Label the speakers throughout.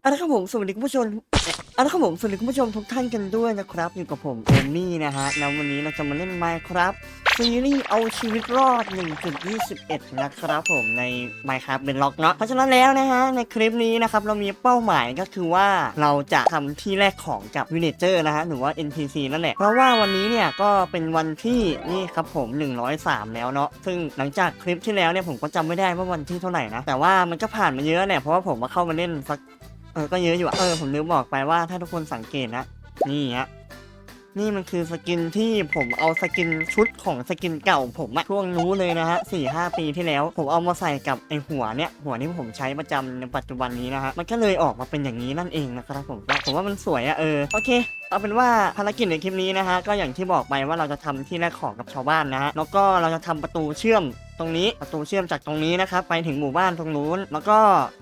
Speaker 1: เอาละครับผมสวัสดีคุณผู้ชมเอาละครับผมสวัสดีคุณผู้ชมทุกท่านกันด้วยนะครับ อยู่กับผมเอมมี่นะฮะแล้ววันนี้เราจะมาเล่นไมค์ครับซีรีส์เอาชีวิตรอด 1.21 นะครับผมใน Minecraft เป็นล็อกเนาะเพราะฉะนั้นแล้วนะฮะ ในคลิปนี้นะครับ เรามีเป้าหมายก็คือว่าเราจะทำที่แรกของกับวินเจอร์นะฮะ หรือว่า NPC นั่นแหละ เพราะว่าวันนี้เนี่ย ก็เป็นวันที่นี่ครับผม 103 แล้วเนาะซึ่งหลังจากคลิปที่แล้วเนี่ยผมก็จำไม่ได้ว่าวันที่เท่าไหร่นะ แต่ว่ามันก็ผ่านมาเยอะแหละเพราะว่าผมมาเข้ามาเล่นสัก ออก็เยอะอยู่อะเออผมลืมบอกไปว่าถ้าทุกคนสังเกตนะนี่ฮะนี่มันคือสกินที่ผมเอาสกินชุดของสกินเก่าผมอะช่วงนู้นเลยนะฮะสี่ห้าปีที่แล้ว ผมเอามาใส่กับไอหัวเนี่ยหัวที่ผมใช้ประจำในปัจจุบันนี้นะฮะมันก็เลยออกมาเป็นอย่างนี้นั่นเองนะครับผมว่ผมว่ามันสวยอะเออโอเค เอาเป็นว่าภารกิจในคลิปนี้นะฮะก็อย่างที่บอกไปว่าเราจะทำที่แรกของกับชาวบ้านนะฮะแล้วก็เราจะทำประตูเชื่อมตรงนี้ประตูเชื่อมจากตรงนี้นะครับไปถึงหมู่บ้านตรงนู้น แล้วก็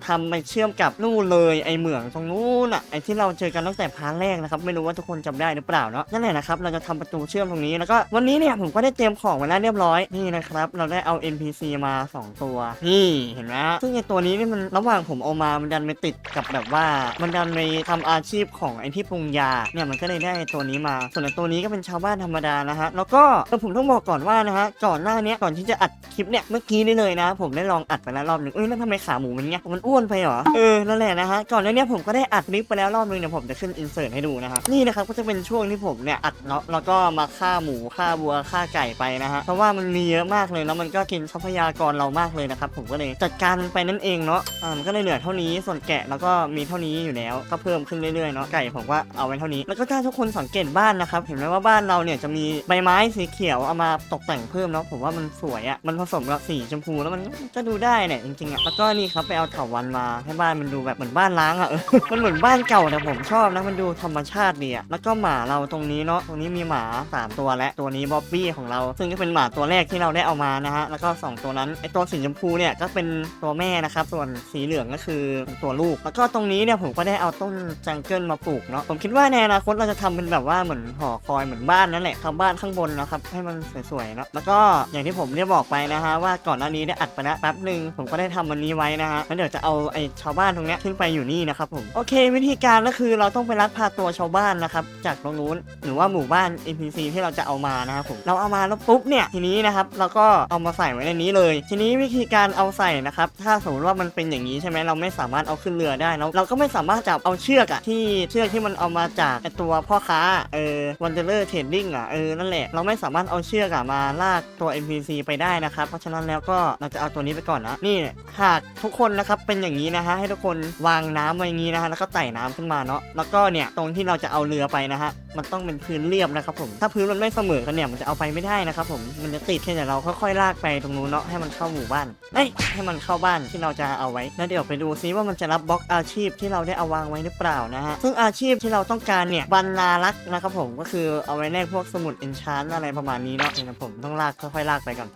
Speaker 1: ทำไปเชื่อมกับนู่นเลยไอเหมืองตรงนู้นอะไอที่เราเจอกันตั้งแต่พาร์ทแรกนะครับไม่รู้ว่าทุกคนจำได้หรือเปล่าเนาะนั่นแหละนะครับเราจะทำประตูเชื่อมตรงนี้แล้วก็วันนี้เนี่ยผมก็ได้เตรียมของไว้แล้วเรียบร้อยนี่นะครับเราได้เอา NPC มา 2 ตัวนี่เห็นไหมซึ่งไอตัวนี้นี่มันระหว่างผมเอามามันดันไปติดกับแบบว่า มันดันไปทำอาชีพของไอที่ปรุงยาเนี่ยมันก็เลยได้ตัวนี้มา ส่วนตัวนี้ก็เป็นชาวบ้านธรรมดานะฮะ แล้วก็เออผมต้องบอกก่อนว่านะฮะก่อนหน้าเนี้ยก่อนที่จะอัดคลิปเนี่ยเมื่อกี้นี่เลยนะ ผมได้ลองอัดไปแล้วรอบหนึ่งเอ้ยแล้วทำไมขาหมูมันเงี้ยมันอ้วนไปเหรอเออนั่นแหละนะฮะก่อนหน้าเนี้ยผมก็ได้อัดคลิปไปแล้วรอบหนึงเดี๋ยวผมจะขึ้นอินเสิร์ตให้ดูนะฮะนี่นะครับก็จะเป็นช่วงที่ผมเนี่ยอัดเนาะแล้วก็มาฆ่าหมูฆ่าวัวฆ่าไก่ไปนะฮะเพราะว่ามันมีเยอะมากเลยแล้วมันก็กินทรัพยากรเรามากเลยนะครับผมก็เลยจัดการไปนั่นเองเนาะอ่ามันก็เลยเหลือเท่านี้ส่วนแกะแล้วก็มีเท่านี้อยู่แล้วก็เพิ่มขึ้นเรื่อยๆเนาะไก่ผมก็เอาไว้เท่านี้แล้วก็ถ้าทุกคนสังเกตบ้านนะครับ เห็นไหมว่าบ้านเราเนี่ยจะมีใบไม้สีเขียวเอามาตกแต่งเพิ่มเนาะผมว่ามันสวยอะมันผสมกับสีชมพูแล้วมันก็ดูได้เนี่ยจริงๆอะแล้วก็นี่ครับไปเอาเถาวันมาให้บ้านมันดูแบบเหมือนบ้านล้างอะเออมันเหมือนบ้านเก่าแต่ผมชอบนะมันดูธรรมชาติดีอะแล้วก็หมาเราตรงนี้เนาะตรงนี้มีหมาสามตัวและตัวนี้บ๊อบบี้ของเรา ซึ่งก็เป็นหมาตัวแรกที่เราได้เอามานะฮะแล้วก็สองตัวนั้นไอตัวสีชมพูเนี่ยก็เป็นตัวแม่นะครับส่วนสีเหลืองก็คือตัวลูก แล้วก็ตรงนี้เนี่ยผมก็ได้เอาต้นจังเกิลมาปลูกเนาะผมคิดว่าในอนาคตเราจะทำเป็นแบบว่าเหมือนหอคอยเหมือนบ้านนั่นแหละทำบ้านข้างบนนะครับให้มันสวยๆเนาะแล้วก็อย่างที่ผมได้บอกไปนะฮะว่าก่อนหน้านี้ได้อัดไปแล้วแป๊บหนึ่งผมก็ได้ทำวันนี้ไว้นะฮะแล้วเดี๋ยวจะเอาไอ้ชาวบ้านตรงนี้ขึ้นไปอยู่นี่นะครับผมโอเค วิธีการก็คือเราต้องไปลักพาตัวชาวบ้านนะครับจากตรงนู้นหรือว่าหมู่บ้าน NPC ที่เราจะเอามานะครับผมเราเอามาแล้วปุ๊บเนี่ยทีนี้นะครับเราก็เอามาใส่ไว้ในนี้เลย ทีนี้วิธีการเอาใส่นะครับถ้าสมมติว่ามันเป็นอย่างนี้ใช่ไหมเราไม่สามารถเอาขึ้นเรือได้เราก็ไม่สามารถจับเอาเชือกอะที่เชือกที่มันเอามาจากไอตัวพ่อค้าเออวันเดอร์เทรดดิ้งอะเออนั่นแหละเราไม่สามารถเอาเชือกอะมาลากตัว NPC ไปได้นะครับ เพราะฉะนั้นแล้วก็เราจะเอาตัวนี้ไปก่อนนะนี่หากทุกคนนะครับเป็นอย่างนี้นะฮะให้ทุกคนวางน้ำไว้อย่างนี้นะฮะแล้วก็ไต่น้ำขึ้นมาเนาะแล้วก็เนี่ยตรงที่เราจะเอาเรือไปนะฮะมันต้องเป็นพื้นเรียบนะครับผมถ้าพื้นมันไม่เสมอกันเนี่ยมันจะเอาไปไม่ได้นะครับผมมันจะติดแค่แต่เราค่อยๆลากไปตรงนู้นเนาะให้มันเข้าหมู่บ้านเอ้ยให้มันเข้าบ้านที่เราจะเอาไว้แล้วเดี๋ยวไปดูซิว่ามันจะรับบล็อกอาชีพที่เราได้เอาวางไว้หรือเปล่านะฮะซึ่งอาชีพที่เราต้องการเนี่ยบรรณารักษ์นะครับผมก็คือเอาไว้แลกพวกสมุดเอนชานอะไรประมาณนี้เนาะนะครับผมต้องลากค่อยๆลากไปก่อน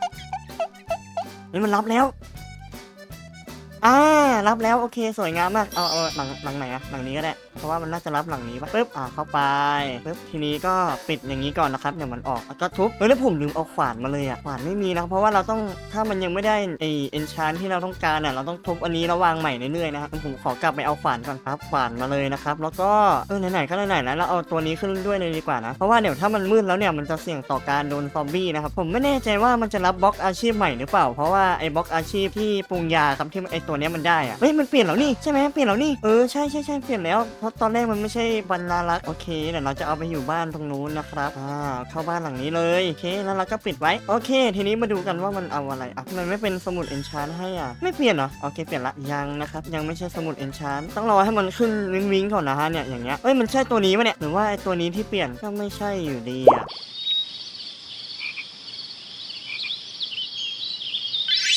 Speaker 1: นี่มันรับแล้ว อ่ารับแล้วโอเคสวยงามมากเอาเอาหลังหลังไหนอะหลังนี้ก็ได้เพราะว่ามันน่าจะรับหลังนี้ปะปึ๊บอ่าเข้าไปปึ๊บทีนี้ก็ปิดอย่างนี้ก่อนนะครับเดี๋ยวมันออกแล้วก็ทุบเออแล้วผมลืมเอาขวานมาเลยอะขวานไม่มีนะเพราะว่าเราต้องถ้ามันยังไม่ได้ไอเอนชานที่เราต้องการอะเราต้องทุบอันนี้แล้ววางใหม่เรื่อยๆนะครับผมขอกลับไปเอาขวานก่อนครับขวานมาเลยนะครับแล้วก็เออไหนๆก็ไหนๆแล้วเราเอาตัวนี้ขึ้นด้วยเลยดีกว่านะเพราะว่าเดี๋ยวถ้ามันมืดแล้วเนี่ยมันจะเสี่ยงต่อการโดนซอมบี้นะครับผมไม่แน่ใจว่ามันจะรับบล็อกอาชีพใหม่หรือเปล่า เพราะว่าไอ้บล็อกอาชีพที่ปรุงยาครับที่ไอตัวเนี้มันได้อะเฮ้ยมันเปลี่ยนแล้วนี่ใช่ไหมเปลี่ยนแล้วนี่เออใช่ใช่ใช่เปลี่ยนแล้วเพราะตอนแรกมันไม่ใช่บรรณารักษ์โอเคเดี๋ยวเราจะเอาไปอยู่บ้านตรงนู้นนะครับอ่าเข้าบ้านหลังนี้เลยโอเคแล้วเราก็ปิดไว้โอเค ทีนี้มาดูกันว่ามันเอาอะไรอะมันไม่เป็นสมุดเอนชานให้อะไม่เปลี่ยนเหรอโอเคเปลี่ยนละยังนะครับยังไม่ใช่สมุดเอนชานต้องรอให้มันขึ้นวิงวิงก่อนนะฮะเนี่ยอย่างเงี้ยเอ้ยมันใช่ตัวนี้ปะเนี่ยหรือว่าไอ้ตัวนี้ที่เปลี่ยนก็ไม่ใช่อยู่ดีอะ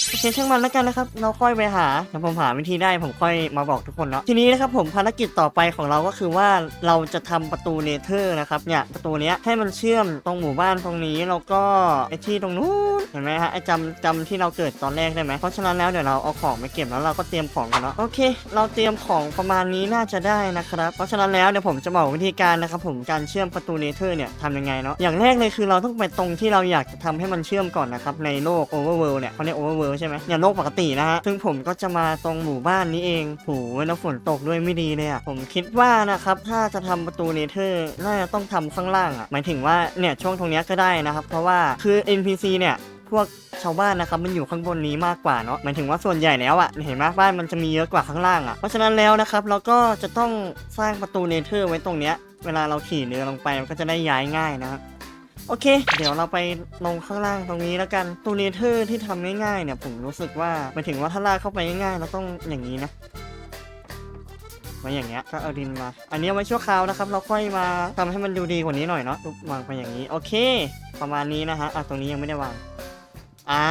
Speaker 1: โอเค ช่างมันแล้วกันนะครับ เราค่อยไปหาเดี๋ยวผมหาวิธีได้ผมค่อยมาบอกทุกคนเนาะทีนี้นะครับผมภารกิจต่อไปของเราก็คือว่าเราจะทำประตูเนเธอร์นะครับเนี่ยประตูเนี้ยให้มันเชื่อมตรงหมู่บ้านตรงนี้แล้วก็ไอที่ตรงนู้นเห็นไหมฮะไอจำจำที่เราเกิดตอนแรกได้ไหมเพราะฉะนั้นแล้วเดี๋ยวเราเอาของไปเก็บแล้วเราก็เตรียมของกันเนาะโอเค เราเตรียมของประมาณนี้น่าจะได้นะครับ เพราะฉะนั้นแล้วเดี๋ยวผมจะบอกวิธีการนะครับผมการเชื่อมประตูเนเธอร์เนี่ยทำยังไงเนาะอย่างแรกเลยคือเราต้องไปตรงที่เราอยากจะทำให้มันเชื่อมก่อนนะครับในโลกโอเวอร์เวิลด์เนี่ยเขาเรียกโอเวอร์เวิลด์ใช่ไหมมเนี่ยโลกปกตินะฮะซึ่งผมก็จะมาตรงหมู่บ้านนี้เองโหแล้วฝนตกด้วยไม่ดีเลยอะผมคิดว่านะครับถ้าจะทำประตูเนเธอร์น่าจะต้องทำข้างล่างอะหมายถึงว่าเนี่ยช่วงตรงนี้ก็ได้นะครับเพราะว่าคือ NPC เนี่ยพวกชาวบ้านนะครับมันอยู่ข้างบนนี้มากกว่าเนาะหมายถึงว่าส่วนใหญ่แล้วอะเห็นไหมบ้านมันจะมีเยอะกว่าข้างล่างอะเพราะฉะนั้นแล้วนะครับเราก็จะต้องสร้างประตูเนเธอร์ไว้ตรงเนี้ยเวลาเราขี่เรือลงไปมันก็จะได้ย้ายง่ายนะครับ โอเค เดี๋ยวเราไปลงข้างล่างตรงนี้แล้วกันตัวเลเทอร์ที่ทำง่ายๆเนี่ยผมรู้สึกว่าไมายถึงว่าถ้าลากเข้าไปง่ายๆเราต้องอย่างนี้นะไว้อย่างเงี้ยก็เอาดินมา อันนี้ไว้ชั่วคราวนะครับ เราค่อยมาทำให้มันดูดีกว่านี้หน่อยเนาะวางไปอย่างนี้ โอเค ประมาณนี้นะฮะอะตรงนี้ยังไม่ได้วาง อ่า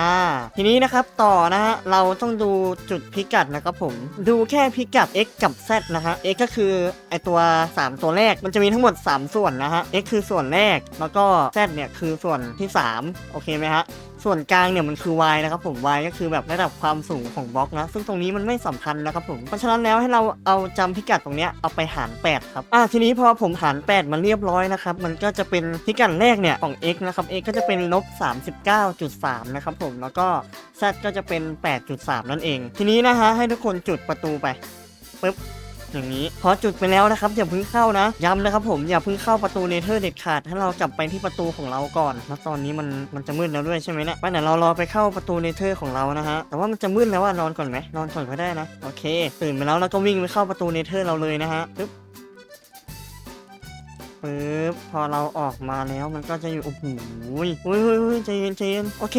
Speaker 1: ทีนี้นะครับต่อนะฮะเราต้องดูจุดพิกัดนะครับผม ดูแค่พิกัด x กับ z นะฮะ x ก็คือไอตัว 3 ตัวแรกมันจะมีทั้งหมด 3 ส่วนนะฮะ x คือส่วนแรกแล้วก็ z เนี่ยคือส่วนที่ 3 โอเคไหมฮะ ส่วนกลางเนี่ยมันคือ y นะครับผม y ก็คือแบบระดับความสูงของบล็อกนะ ซึ่งตรงนี้มันไม่สำคัญนะครับผมเพราะฉะนั้นแล้วให้เราเอาจำพิกัดตรงเนี้ยเอาไปหาร 8 ครับอ่าทีนี้พอผมหาร 8มาเรียบร้อยนะครับมันก็จะเป็นพิกัดแรกเนี่ยของ x นะครับ x ก็จะเป็นลบ39.3 นะครับผมแล้วก็ z ก็จะเป็น 8.3 นั่นเอง ทีนี้นะฮะให้ทุกคนจุดประตูไปปึ๊บ อย่างนี้พอจุดไปแล้วนะครับอย่าเพิ่งเข้านะย้ำนะครับผมอย่าเพิ่งเข้าประตูเนเธอร์เด็ดขาดให้เรากลับไปที่ประตูของเราก่อนแล้วตอนนี้มันมันจะมืดแล้วด้วยใช่ไหมเนี่ยไปเดี๋ยวเรารอไปเข้าประตูเนเธอร์ของเรานะฮะแต่ว่ามันจะมืดแล้วอะนอนก่อนไหมนอนก่อนก็ได้นะโอเค ตื่นไปแล้วแล้วก็วิ่งไปเข้าประตูเนเธอร์เราเลยนะฮะปึ๊บ ปึ๊บพอเราออกมาแล้วมันก็จะอยู่โอ้โหอุ้ยอุ้ยอุ้ยใจเย็นใจเย็นโอเค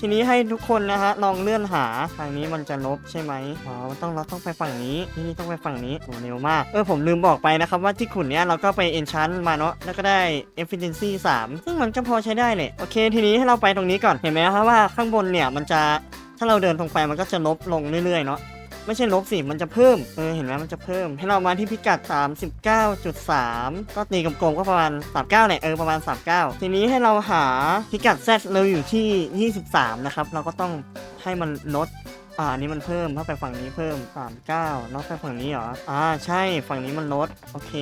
Speaker 1: ทีนี้ให้ทุกคนนะฮะลองเลื่อนหาทางนี้มันจะลบใช่ไหมอ๋อมันต้องเราต้องไปฝั่งนี้นี่นี่ต้องไปฝั่งนี้โอ้เร็วมากเออผมลืมบอกไปนะครับว่าที่ขุนเนี้ยเราก็ไป enchant มาเนาะแล้วก็ได้ efficiency 3 ซึ่งมันก็พอใช้ได้แหละโอเค ทีนี้ให้เราไปตรงนี้ก่อนเห็นไหมครับว่าข้างบนเนี่ยมันจะถ้าเราเดินตรงไปมันก็จะลบลงเรื่อยๆเนาะ ไม่ใช่ลบสิมันจะเพิ่มเออเห็นไหมมันจะเพิ่ม ให้เรามาที่พิกัด 39.3 ก็ตีกลมๆก็ประมาณ 39แหละเออประมาณ 39 ทีนี้ให้เราหาพิกัด Z เราอยู่ที่ 23 นะครับ เราก็ต้องให้มันลด อ่าอันนี้มันเพิ่มถ้าไปฝั่งนี้เพิ่ม39เนอกไปฝั่งนี้เหรออ่าใช่ฝั่งนี้มันลดโอเค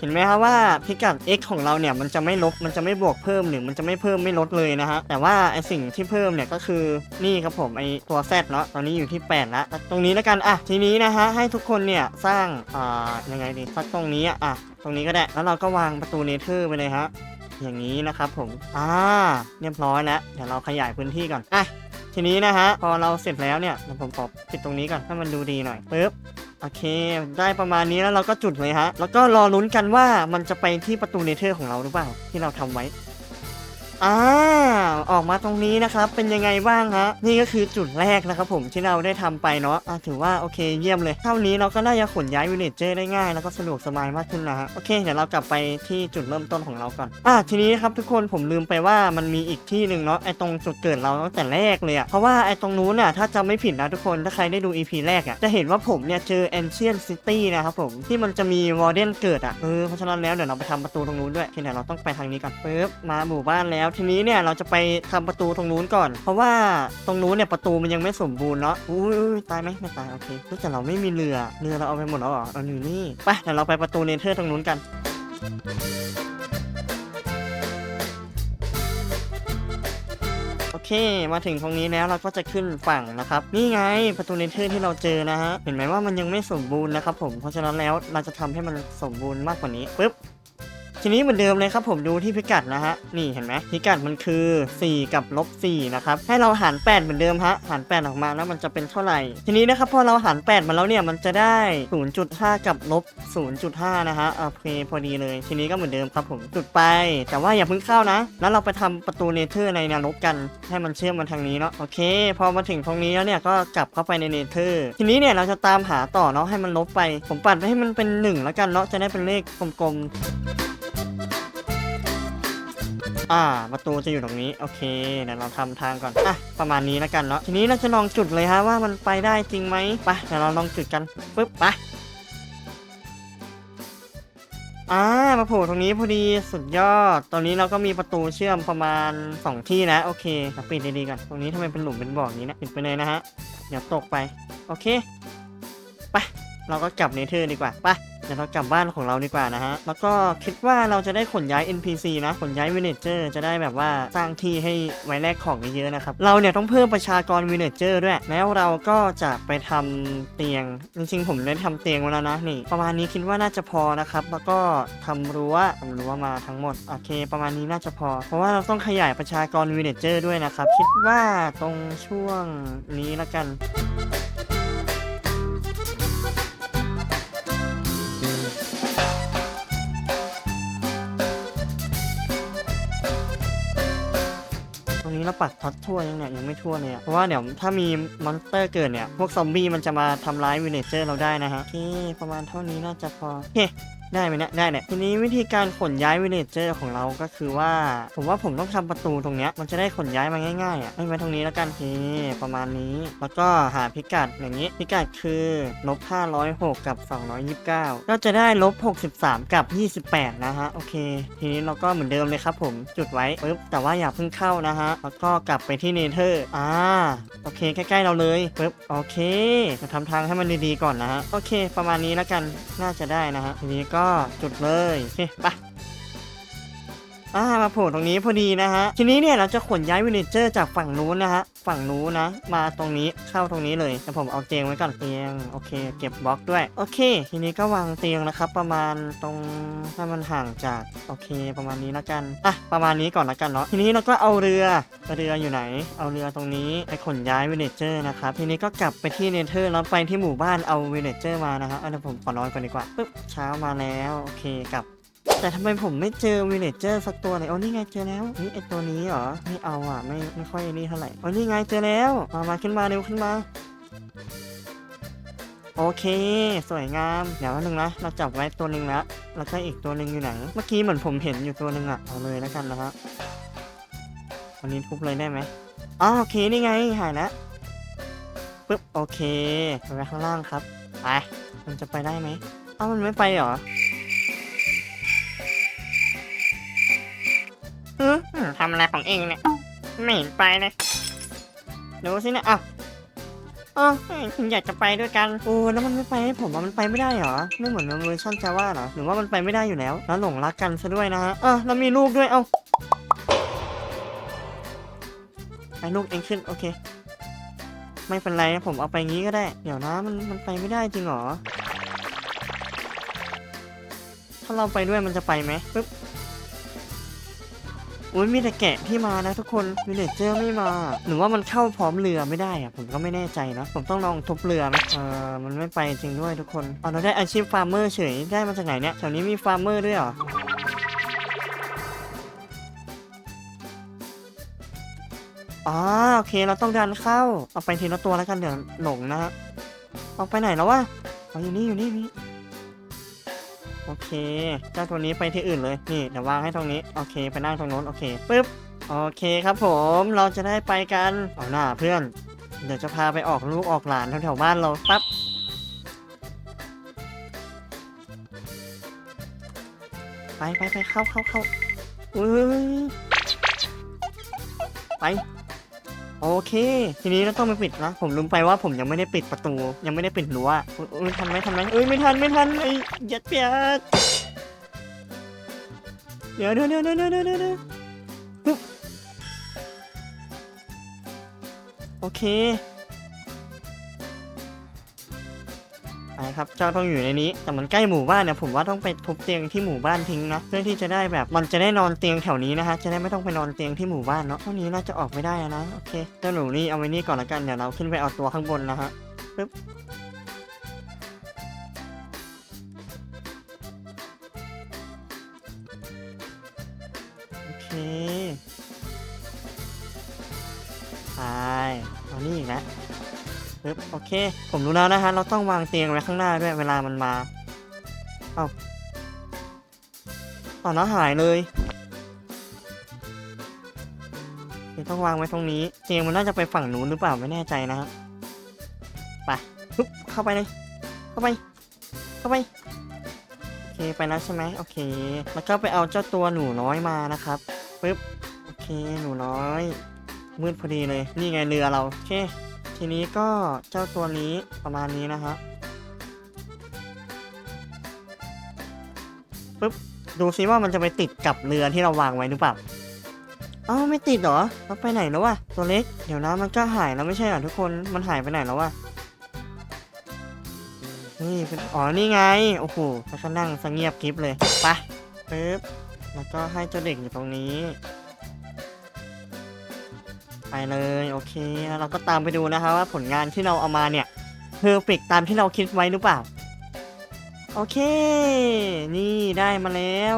Speaker 1: เห็นไหมครับว่าพิกัด x ของเราเนี่ยมันจะไม่ลบมันจะไม่บวกเพิ่มหรือมันจะไม่เพิ่มไม่ลดเลยนะฮะแต่ว่าไอสิ่งที่เพิ่มเนี่ยก็คือนี่ครับผมไอตัว z เนาะตอนนี้อยู่ที่8ละตรงนี้แล้วกันอะทีนี้นะฮะให้ทุกคนเนี่ยสร้างอ่ายังไงดีสักตรงนี้อะอะตรงนี้ก็ได้แล้วเราก็วางประตูเนเธอร์ไปเลยฮะอย่างนี้นะครับผม อ่า เรียบร้อยแล้ว เดี๋ยวเราขยายพื้นที่ก่อน อะ ทีนี้นะฮะ พอเราเสร็จแล้วเนี่ยเดี๋ยวผมขอปิดตรงนี้ก่อนให้มันดูดีหน่อยปึ๊บโอเค ได้ประมาณนี้แล้วเราก็จุดเลยฮะ แล้วก็รอลุ้นกันว่ามันจะไปที่ประตูเนเธอร์ของเราหรือเปล่า ที่เราทำไว้ อ่าออกมาตรงนี้นะครับเป็นยังไงบ้างฮะนี่ก็คือจุดแรกนะครับผมที่เราได้ทำไปเนาะถือว่าโอเคเยี่ยมเลยเท่านี้เราก็น่าจะขนย้ายวิลเลจเจอร์ได้ง่ายแล้วก็สะดวกสบายมากขึ้นนะฮะโอเคเดี๋ยวเรากลับไปที่จุดเริ่มต้นของเราก่อนอะทีนี้นะครับทุกคนผมลืมไปว่ามันมีอีกที่หนึ่งเนาะไอตรงจุดเกิดเราตั้งแต่แรกเลยอะเพราะว่าไอตรงนู้นน่ะถ้าจำไม่ผิดนะทุกคนถ้าใครได้ดู EP แรกอะจะเห็นว่าผมเนี่ยเจอ Ancient City นะครับผมที่มันจะมีวอร์เดนเกิดอะเออเพราะฉะนั้นแล้วเดี๋ยวเราไปทำประตูตรงนู้นด้วยทีนี้เราต้องไปทางนี้ก่อนปึ๊บมาหมู่บ้านแล้วทีนี้เนี่ยเราจะไปทำประตูตรงนู้นก่อน เพราะว่าตรงนู้นเนี่ยประตูมันยังไม่สมบูรณ์เนาะอุ้ยตายไหมไม่ตายโอเคเฮ้ยแต่เราไม่มีเรือเรือเราเอาไปหมดแล้วเหรอเอาอยู่นี่ไปเดี๋ยวเราไปประตูเนเธอร์ตรงนู้นกันโอเคมาถึงตรงนี้แล้วเราก็จะขึ้นฝั่งนะครับ นี่ไงประตูเนเธอร์ที่เราเจอนะฮะ เห็นไหมว่ามันยังไม่สมบูรณ์นะครับผม เพราะฉะนั้นแล้วเราจะทำให้มันสมบูรณ์มากกว่านี้ปึ๊บ ทีนี้เหมือนเดิมเลยครับผมดูที่พิกัดนะฮะนี่เห็นไหมพิกัดมันคือ 4 กับลบ4นะครับให้เราหาร 8 เหมือนเดิมฮะหาร 8 ออกมาแล้วมันจะเป็นเท่าไหร่ ทีนี้นะครับพอเราหาร 8 มาแล้วเนี่ยมันจะได้ 0.5 กับลบ0.5 นะฮะโอเคพอดีเลย ทีนี้ก็เหมือนเดิมครับผมจุดไป แต่ว่าอย่าเพิ่งเข้านะ แล้วเราไปทำประตูเนเธอร์ในนรกกัน ให้มันเชื่อมมาทางนี้เนาะโอเค พอมาถึงตรงนี้แล้วเนี่ยก็กลับเข้าไปในเนเธอร์ทีนี้เนี่ยเราจะตามหาต่อเนาะให้มันลบไป ผมปัดให้มันเป็นหนึ่งแล้วกันเนาะจะได้เป็นเลขกลมๆ อ่า ประตูจะอยู่ตรงนี้ โอเคเดี๋ยวเราทำทางก่อน อะ ประมาณนี้แล้วกันเนาะ ทีนี้เราจะลองจุดเลยฮะว่ามันไปได้จริงไหมไปเดี๋ยวเราลองจุดกันปึ๊บไปอ่ามาโผล่ตรงนี้พอดีสุดยอด ตอนนี้เราก็มีประตูเชื่อมประมาณ 2 ที่นะ โอเคเราปิดดีๆกันตรงนี้ทำไมเป็นหลุมเป็นบ่ออย่างนี้นะปิดไปเลยนะฮะ เดี๋ยวตกไป โอเค ไป เราก็กลับเนเธอร์ดีกว่า ไป เดี๋ยวเรากลับบ้านของเราดีกว่านะฮะ แล้วก็คิดว่าเราจะได้ขนย้าย NPC นะ ขนย้ายวินเนเจอร์จะได้แบบว่าสร้างที่ให้ไว้แลกของเยอะๆนะครับ เราเนี่ยต้องเพิ่มประชากรวินเนเจอร์ด้วย แล้วเราก็จะไปทำเตียง จริงๆผมได้ทำเตียงไว้แล้วนะนี่ ประมาณนี้คิดว่าน่าจะพอนะครับ แล้วก็ทำรั้วทำรั้วมาทั้งหมด โอเค ประมาณนี้น่าจะพอ เพราะว่าเราต้องขยายประชากรวินเนเจอร์ด้วยนะครับ คิดว่าตรงช่วงนี้ละกัน ปัดทัดทั่วยังเนี่ยยังไม่ทั่วเลยอะเพราะว่าเดี๋ยวถ้ามีมอนสเตอร์เกิดเนี่ยพวกซอมบี้มันจะมาทำร้ายวินเนเจอร์เราได้นะฮะโอเคประมาณเท่านี้น่าจะพอเฮ้ ได้ไหมเนี่ยได้เนี่ยทีนี้วิธีการขนย้ายวินเนเจอร์ของเราก็คือว่า ผมว่าผมต้องทำประตูตรงเนี้ยมันจะได้ขนย้ายมาง่ายๆอะให้มาตรงนี้แล้วกันโอเคประมาณนี้ แล้วก็หาพิกัดอย่างนี้ พิกัดคือลบ506 กับ 229 ก็จะได้ลบ63 กับ 28 นะฮะโอเค ทีนี้เราก็เหมือนเดิมเลยครับผมจุดไว้ปึ๊บแต่ว่าอย่าเพิ่งเข้านะฮะแล้วก็กลับไปที่เนเธอร์อ่าโอเคใกล้ๆเราเลยปึ๊บโอเคจะทำทางให้มันดีๆก่อนนะฮะโอเค ประมาณนี้แล้วกันน่าจะได้นะฮะทีนี้ก็จุดเลยโอเคไป อ่ามาโผล่ตรงนี้พอดีนะฮะ ทีนี้เนี่ยเราจะขนย้ายวินเนเจอร์จากฝั่งนู้นนะฮะ ฝั่งนู้นนะ มาตรงนี้เข้าตรงนี้เลยแต่ผมเอาเตียงไว้ก่อนเตียง โอเค เก็บบล็อกด้วย โอเค ทีนี้ก็วางเตียงนะครับ ประมาณตรงถ้ามันห่างจาก โอเค ประมาณนี้ละกัน อะ ประมาณนี้ก่อนละกันเนาะ ทีนี้เราก็เอาเรือ เรืออยู่ไหน เอาเรือตรงนี้ไปขนย้ายวินเนเจอร์นะครับ ทีนี้ก็กลับไปที่เนเธอร์แล้วไปที่หมู่บ้านเอาวินเนเจอร์มานะครับเอาเดี๋ยวผมขอนอนก่อนดีกว่าปึ๊บเช้ามาแล้ว โอเคกลับ แต่ทำไมผมไม่เจอวิลเลจเจอร์สักตัวเลยโอ้นี่ไงเจอแล้วนี่ไอตัวนี้เหรอไม่เอาอะไม่ไม่ค่อยนี่เท่าไหร่โอ้นี่ไงเจอแล้วมามาขึ้นมาเร็วขึ้นมาโอเค สวยงาม เดี๋ยวนึงนะ เราจับไว้ตัวหนึ่งแล้ว แล้วก็อีกตัวหนึ่งอยู่ไหน เมื่อกี้เหมือนผมเห็นอยู่ตัวหนึ่งอะเอาเลยแล้วกันนะฮะวันนี้ทุบเลยได้ไหมอ๋อโอเคนี่ไง หายแล้วปึ๊บ โอเคไปไว้ข้างล่างครับ ไป มันจะไปได้ไหมอ้ามันไม่ไปเหรอ
Speaker 2: ทำอะไรของเองเนี่ย ไม่เห็นไปเลย
Speaker 1: ดูสินะอ้าว
Speaker 2: อ๋ออยากจะไปด้วยกัน
Speaker 1: โอ้แล้วมันไม่ไปให้ผมว่ามันไปไม่ได้เหรอ ไม่เหมือนเวอร์ชันจาว่าเหรอ หรือว่ามันไปไม่ได้อยู่แล้ว แล้วหลงรักกันซะด้วยนะฮะอะแล้วมีลูกด้วย เอ้าไปลูกเองขึ้น โอเค ไม่เป็นไรผมเอาไปงี้ก็ได้ เดี๋ยวนะ มันมันไปไม่ได้จริงเหรอ ถ้าเราไปด้วยมันจะไปไหมปึ๊บ อุ้ยมีแต่แกะที่มานะทุกคนวิลเลจเจอร์ไม่มาหรือว่ามันเข้าพร้อมเรือไม่ได้อะผมก็ไม่แน่ใจนะผมต้องลองทุบเรือไหมเออมันไม่ไปจริงด้วยทุกคนอ๋อเราได้อาชีพฟาร์มเมอร์เฉยได้มาจากไหนเนี่ยแถวนี้มีฟาร์มเมอร์ด้วยเหรออ๋อโอเคเราต้องดันเข้าเอาไปทีละตัวแล้วกันเดี๋ยวหลงนะฮะเอาไปไหนแล้ววะอ๋ออยู่นี่อยู่นี่นี่ โอเค เจ้าตัวนี้ไปที่อื่นเลย นี่เดี๋ยววางให้ตรงนี้ โอเค ไปนั่งตรงโน้น โอเคปึ๊บ โอเคครับผม เราจะได้ไปกัน เอาหน้าเพื่อน เดี๋ยวจะพาไปออกลูกออกหลานแถวๆบ้านเราปั๊บไปไปไปเข้าเข้าเข้าอุ้ยไป โอเค ทีนี้เราต้องไปปิดนะ ผมลืมไปว่าผมยังไม่ได้ปิดประตู ยังไม่ได้ปิดรั้วอุ้ยทันไหมทันไหมเอ้ยไม่ทันไม่ทันไอ้ยัดเปียดเดี๋ยวเดี๋ยวเดี๋ยวเดี๋ยวเดี๋ยวเดี๋ยวเดี๋ยโอเค ไปครับเจ้าต้องอยู่ในนี้แต่มันใกล้หมู่บ้านเนี่ยผมว่าต้องไปทุบเตียงที่หมู่บ้านทิ้งนะเพื่อที่จะได้แบบมันจะได้นอนเตียงแถวนี้นะฮะจะได้ไม่ต้องไปนอนเตียงที่หมู่บ้านเนาะเท่านี้น่าจะออกไม่ได้นะโอเคเจ้าหนูนี่เอาไว้นี่ก่อนละกันเดี๋ยวเราขึ้นไปเอาตัวข้างบนนะฮะปึ๊บโอเคไปเอานี่อีกแล้ว ปึ๊บโอเค ผมรู้แล้วนะฮะ เราต้องวางเตียงไว้ข้างหน้าด้วยเวลามันมา เอ้าตอนนั้นหายเลยเดี๋ยวต้องวางไว้ตรงนี้ เตียงมันน่าจะไปฝั่งนู้นหรือเปล่าไม่แน่ใจนะฮะไปปึ๊บเข้าไปเลย เข้าไป เข้าไป โอเคไปแล้วใช่ไหมโอเค แล้วก็ไปเอาเจ้าตัวหนูน้อยมานะครับปึ๊บโอเคหนูน้อย มืดพอดีเลย นี่ไงเรือเราโอเค ทีนี้ก็เจ้าตัวนี้ประมาณนี้นะฮะปุ๊บดูซิว่ามันจะไปติดกับเรือที่เราวางไว้หรือเปล่าเอ้าไม่ติดเหรอเราไปไหนแล้ววะตัวเล็กเดี๋ยวนะมันก็หายแล้วไม่ใช่เหรอทุกคนมันหายไปไหนแล้ววะนี่เป็นอ๋อนี่ไงโอ้โหแล้วก็นั่งสงเงียบกริฟเลยไปปึ๊บแล้วก็ให้เจ้าเด็กอยู่ตรงนี้ ไปเลยโอเคแล้วเราก็ตามไปดูนะคะว่าผลงานที่เราเอามาเนี่ยเพอร์เฟกตามที่เราคิดไว้หรือเปล่า โอเค นี่ได้มาแล้ว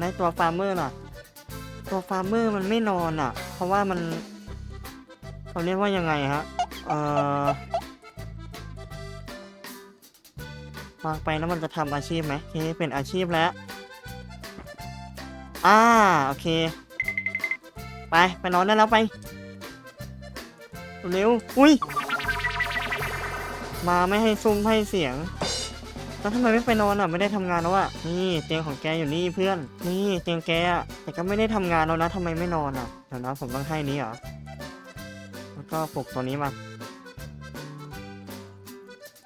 Speaker 1: ได้ตัวฟาร์มเมอร์น่ะ ตัวฟาร์มเมอร์มันไม่นอนอะ เพราะว่ามันเขาเรียกว่ายังไงฮะเอ่อวางไปแล้วมันจะทำอาชีพไหมโอเคเป็นอาชีพแล้วอ่าโอเค ไป ไปนอนได้แล้วไป เร็ว อุ้ย มาไม่ให้ซุ้มให้เสียง แล้วทำไมไม่ไปนอนอะ ไม่ได้ทำงานแล้วอะ นี่เตียงของแกอยู่นี่เพื่อน นี่เตียงแกอะ แต่ก็ไม่ได้ทำงานแล้วนะทำไมไม่นอนอะ เดี๋ยวนะผมต้องให้นี้เหรอ แล้วก็ปลุกตัวนี้มา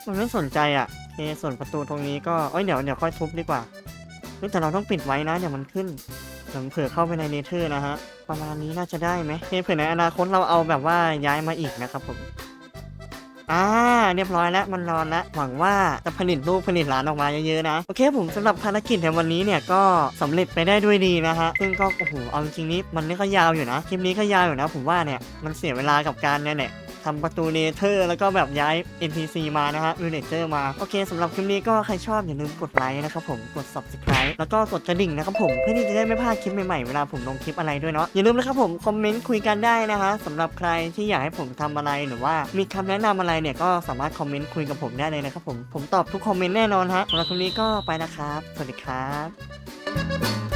Speaker 1: มันไม่สนใจอะโอเคส่วนประตูตรงนี้ก็ เอ้ยเดี๋ยวเดี๋ยวค่อยทุบดีกว่าแต่เราต้องปิดไว้นะ เดี๋ยวมันขึ้นเดี๋ยวมันเผื่อเข้าไปในเนเธอร์นะฮะ ประมาณนี้น่าจะได้ไหมเคเผื่อในอนาคตเราเอาแบบว่าย้ายมาอีกนะครับผมอ่าเรียบร้อยแล้วมันรอนแล้วหวังว่าจะผลิตลูกผลิตร้านออกมาเยอะๆนะโอเคผมสำหรับภารกิจในวันนี้เนี่ยก็สำเร็จไปได้ด้วยดีนะฮะซึ่งก็โอ้โหเอาจริงนี้มันนี่ก็ยาวอยู่นะคลิปนี้ก็ยาวอยู่นะ ผมว่าเนี่ยมันเสียเวลากับการเนี่ยแหละ ทำประตูเนเธอร์แล้วก็แบบย้าย NPC มานะฮะวิลเลเจอร์มา โอเคสำหรับคลิปนี้ก็ใครชอบอย่าลืมกดไลค์นะครับผมกด subscribe แล้วก็กดกระดิ่งนะครับผมเพื่อที่จะได้ไม่พลาดคลิปใหม่ๆเวลาผมลงคลิปอะไรด้วยเนาะอย่าลืมนะครับผมคอมเมนต์คุยกันได้นะฮะสำหรับใครที่อยากให้ผมทำอะไรหรือว่ามีคำแนะนำอะไรเนี่ยก็สามารถคอมเมนต์คุยกับผมได้เลยนะครับผมผมตอบทุกคอมเมนต์แน่นอนฮะสำหรับคลิปนี้ก็ไปนะครับ สวัสดีครับ